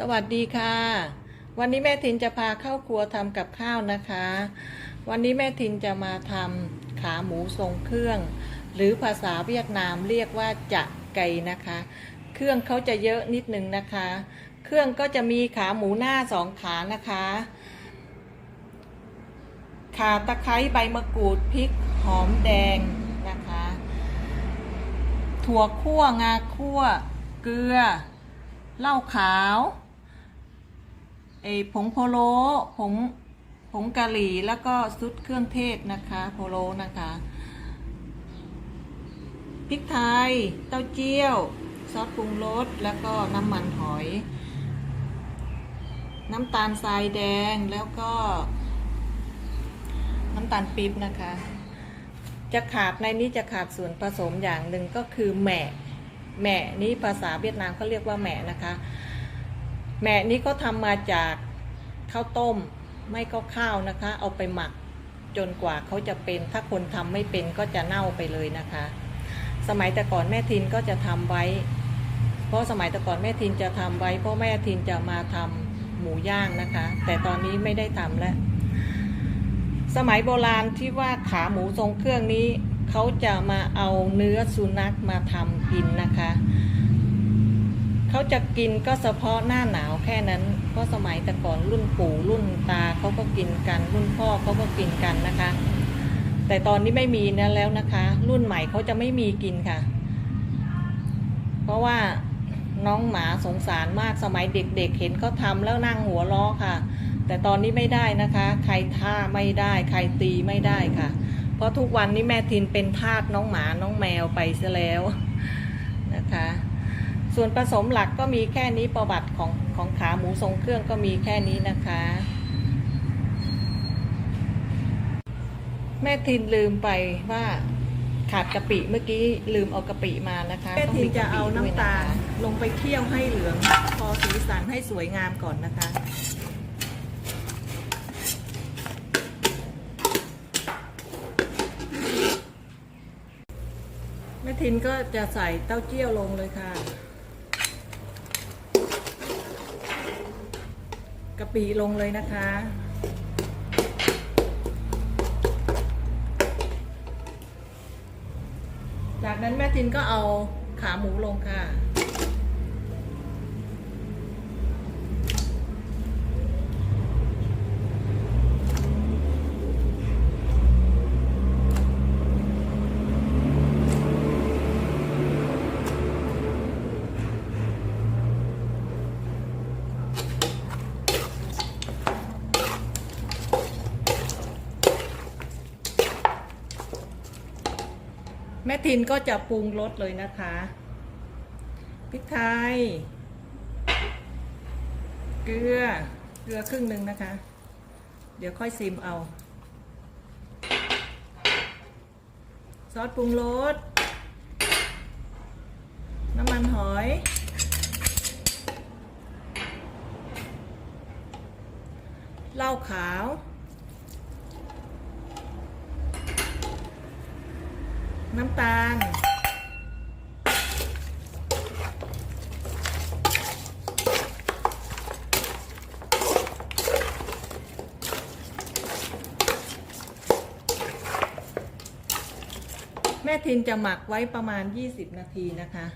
สวัสดีค่ะ วันนี้แม่ทินจะพาเข้าครัวทำกับข้าวนะคะ วันนี้แม่ทินจะมาทำขาหมูทรงเครื่อง หรือภาษาเวียดนามเรียกว่าจะไก่นะคะ เครื่องเขาจะเยอะนิดนึงนะคะ เครื่องก็จะมีขาหมูหน้าสองขานะคะ ขาตะไคร้ใบมะกรูดพริกหอมแดงนะคะ ถั่วคั่วงาคั่ว เกลือเหล้าขาว ไอผงโพโลผงผงกะหรี่แล้วก็ซุดเครื่องเทศนะคะ โพโลนะคะพริกไทย เต้าเจี้ยว ซอสปรุงรสแล้วก็น้ำมันหอย น้ำตาลทรายแดงแล้วก็ น้ำตาลปี๊บนะคะ จะขาดในนี้จะขาดส่วนผสมอย่างหนึ่งก็คือแหม่แหม่นี้ภาษาเวียดนามเขาเรียกว่าแหม่นะคะ แหม่นี้ก็ทำมาจากข้าวต้มไม่ก็ข้าวนะคะ เอาไปหมักจนกว่าเขาจะเป็น ถ้าคนทำไม่เป็นก็จะเน่าไปเลยนะคะ สมัยแต่ก่อนแม่ทินก็จะทำไว้ เพราะสมัยแต่ก่อนแม่ทินจะทำไว้ เพราะแม่ทินจะมาทำหมูย่างนะคะ แต่ตอนนี้ไม่ได้ทำแล้ว สมัยโบราณที่ว่าขาหมูทรงเครื่องนี้เขาจะมาเอาเนื้อสุนัขมาทำกินนะคะ เขาจะกินก็เฉพาะหน้าหนาวแค่นั้น เพราะสมัยแต่ก่อนรุ่นปู่รุ่นตาเขาก็กินกัน รุ่นพ่อเขาก็กินกันนะคะ แต่ตอนนี้ไม่มีนะแล้วนะคะ รุ่นใหม่เขาจะไม่มีกินค่ะ เพราะว่าน้องหมาสงสารมากสมัยเด็กๆเห็นเขาทำแล้วนั่งหัวล้อค่ะ แต่ตอนนี้ไม่ได้นะคะ ใครท่าไม่ได้ ใครตีไม่ได้ค่ะ เพราะทุกวันนี้แม่ทินเป็นทาสน้องหมาน้องแมวไปซะแล้วนะคะ ส่วนผสมหลักก็มีแค่นี้ประวัติของของขาหมูทรงเครื่องก็มีแค่นี้นะคะ แม่ทินลืมไปว่าขาดกะปิเมื่อกี้ลืมเอากะปิมานะคะแม่ทินจะเอาต้งมีกปิด้วยน้ำตาลคะลงไปเคี่ยวให้เหลือง พอสีสันให้สวยงามก่อนนะคะแม่ทินก็จะใส่เต้าเจี้ยวลงเลยค่ะ กะปิลงเลยนะคะ จากนั้นแม่ทินก็เอาขาหมูลงค่ะ แม่ทินก็จะปรุงรสเลยนะคะพริกไทย เกลือ เกลือครึ่งหนึ่งนะคะ เดี๋ยวค่อยซิมเอา ซอสปรุงรส น้ำมันหอย เหล้าขาว น้ำตาล แม่ทินจะหมักไว้ประมาณ 20 นาทีนะคะ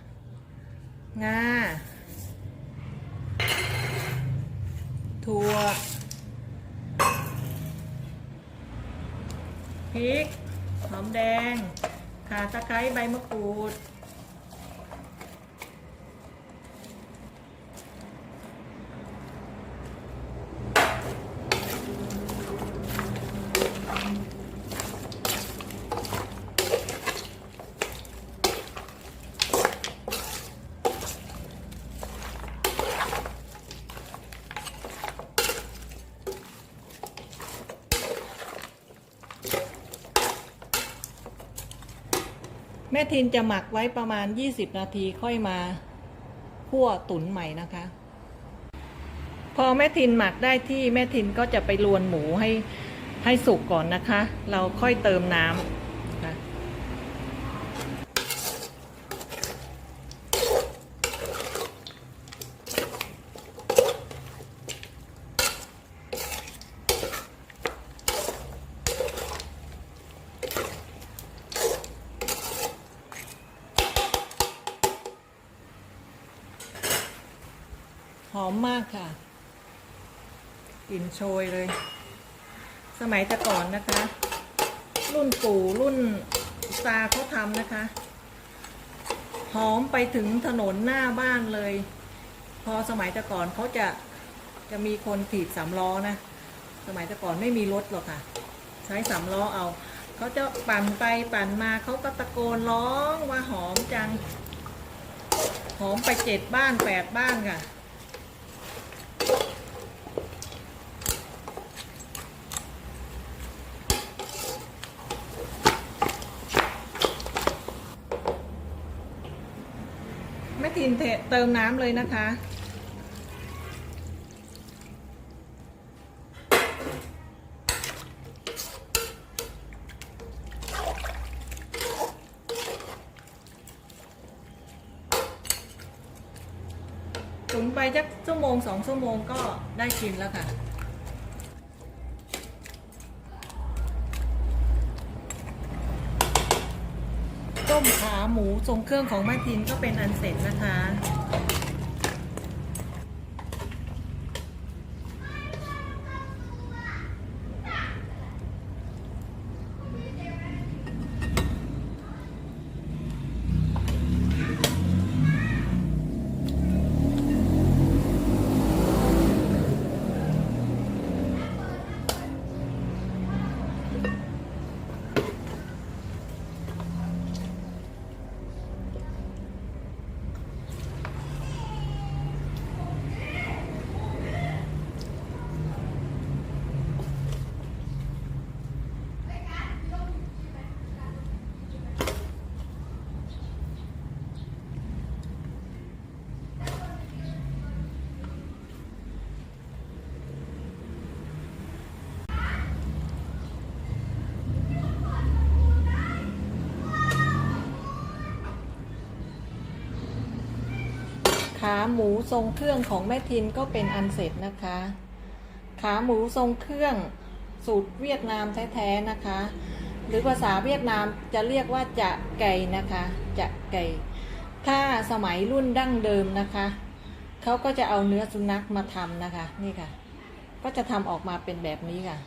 งา ถั่ว พริก หอมแดง ค่ะตะไคร้ใบมะกรูด ม่ทินจะหมักไว้ประมาณ 20 นาทีค่อยมาคั่วตุ๋นใหม่นะคะ พอแม่ทินหมักได้ที่แม่ทินก็จะไปลวนหมูให้ให้สุกก่อนนะคะ เราค่อยเติมน้ำนะคะ อมมากค่ะ กลิ่นโชยเลย สมัยแต่ก่อนนะคะ รุ่นปู่รุ่นตาเขาทำนะคะ หอมไปถึงถนนหน้าบ้านเลย พอสมัยแต่ก่อนเขาจะจะมีคนถีบสามล้อนะ สมัยแต่ก่อนไม่มีรถหรอกค่ะ ใช้สามล้อเอา เขาจะปั่นไปปั่นมาเขาก็ตะโกนร้องว่าหอมจัง หอมไปเจ็ดบ้านแปดบ้านค่ะ แม่ทิน เติมน้ำเลยนะคะ ตุ๋นไปจักชั่วโมงสองชั่วโมงก็ได้กินแล้วค่ะต้มขาหมูทรงเครื่องของแม่ทินก็เป็นอันเสร็จนะคะ ขาหมูทรงเครื่องของแม่ทินก็เป็นอันเสร็จนะคะ ขาหมูทรงเครื่องสูตรเวียดนามแท้ๆนะคะ หรือภาษาเวียดนามจะเรียกว่าจะไก่นะคะจะไก่ถ้าสมัยรุ่นดั้งเดิมนะคะเขาก็จะเอาเนื้อสุนัขมาทำนะคะ นี่ค่ะ ก็จะทำออกมาเป็นแบบนี้ค่ะ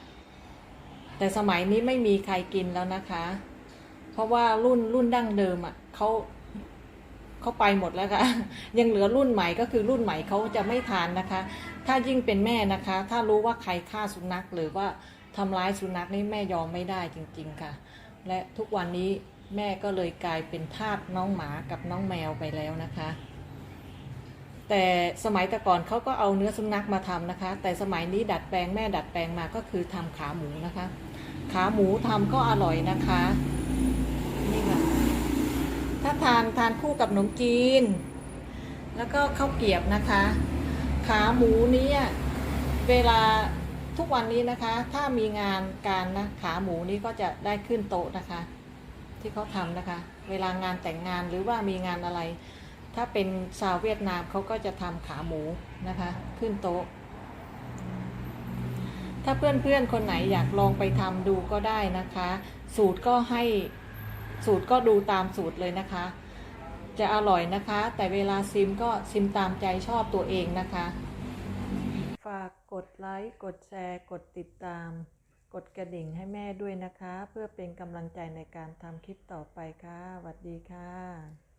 แต่สมัยนี้ไม่มีใครกินแล้วนะคะ เพราะว่ารุ่นรุ่นดั้งเดิมอะเขา เขาไปหมดแล้วค่ะยังเหลือรุ่นใหม่ก็คือรุ่นใหม่เขาจะไม่ทานนะคะ ถ้ายิ่งเป็นแม่นะคะ ถ้ารู้ว่าใครฆ่าสุนัขหรือว่าทำร้ายสุนัขนี่แม่ยอมไม่ได้จริง ๆค่ะ และทุกวันนี้แม่ก็เลยกลายเป็นทาสน้องหมากับน้องแมวไปแล้วนะคะ แต่สมัยแต่ก่อนเขาก็เอาเนื้อสุนัขมาทำนะคะ แต่สมัยนี้ดัดแปลงแม่ดัดแปลงมาก็คือทำขาหมูนะคะ ขาหมูทำก็อร่อยนะคะ ถ้าทานทานคู่กับขนมจีน แล้วก็ข้าวเกียบนะคะ ขาหมูนี้เวลาทุกวันนี้นะคะ ถ้ามีงานการนะขาหมูนี้ก็จะได้ขึ้นโต๊ะนะคะ ที่เขาทำนะคะ เวลางานแต่งงานหรือว่ามีงานอะไร ถ้าเป็นชาวเวียดนามเขาก็จะทำขาหมูนะคะ ขึ้นโต๊ะ ถ้าเพื่อนๆคนไหนอยากลองไปทำดูก็ได้นะคะ สูตรก็ให้ สูตรก็ดูตามสูตรเลยนะคะ จะอร่อยนะคะ แต่เวลาซิมก็ซิมตามใจชอบตัวเองนะคะ ฝากกดไลค์ กดแชร์ กดติดตาม กดกระดิ่งให้แม่ด้วยนะคะ เพื่อเป็นกำลังใจในการทำคลิปต่อไปค่ะสวัสดีค่ะ